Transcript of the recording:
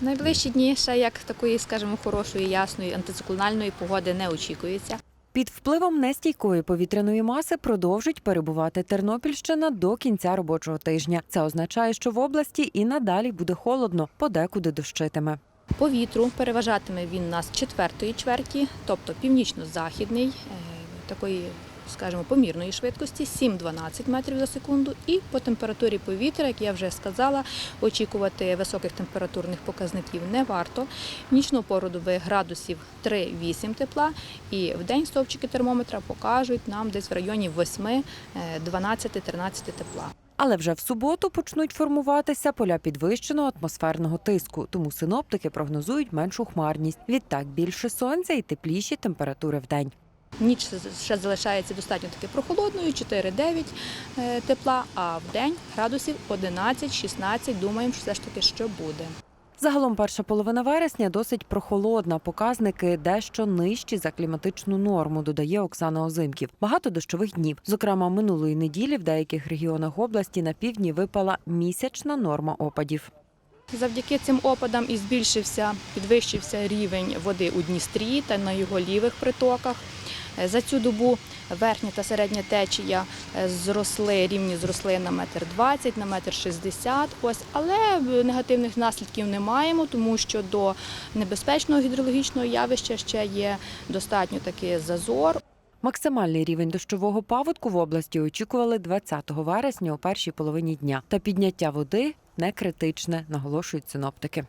Найближчі дні ще як такої, скажімо, хорошої, ясної антициклональної погоди не очікується. Під впливом нестійкої повітряної маси продовжить перебувати Тернопільщина до кінця робочого тижня. Це означає, що в області і надалі буде холодно, подекуди дощитиме. По вітру переважатиме він у нас четвертої чверті, тобто північно-західний, е, такої, скажімо, помірної швидкості 7-12 метрів за секунду. І по температурі повітря, як я вже сказала, очікувати високих температурних показників не варто. В нічну пору доби градусів 3-8 тепла, і в день стовпчики термометра покажуть нам десь в районі 8-12-13 тепла. Але вже в суботу почнуть формуватися поля підвищеного атмосферного тиску, тому синоптики прогнозують меншу хмарність. Відтак більше сонця і тепліші температури в день. Ніч ще залишається достатньо таки прохолодною, 4-9 е, тепла, а в день градусів 11-16. Думаємо, що все ж таки що буде. Загалом перша половина вересня досить прохолодна. Показники дещо нижчі за кліматичну норму, додає Оксана Озимків. Багато дощових днів. Зокрема, минулої неділі в деяких регіонах області на півдні випала місячна норма опадів. Завдяки цим опадам і збільшився, підвищився рівень води у Дністрі та на його лівих притоках. Е, За цю добу верхня та середня течія е, зросли, рівні зросли на метр 20, на метр 60. Ось, але е, негативних наслідків не маємо, тому що до небезпечного гідрологічного явища ще є достатньо таки зазор. Максимальний рівень дощового паводку в області очікували 20 вересня у першій половині дня. Та підняття води не критичне, наголошують синоптики.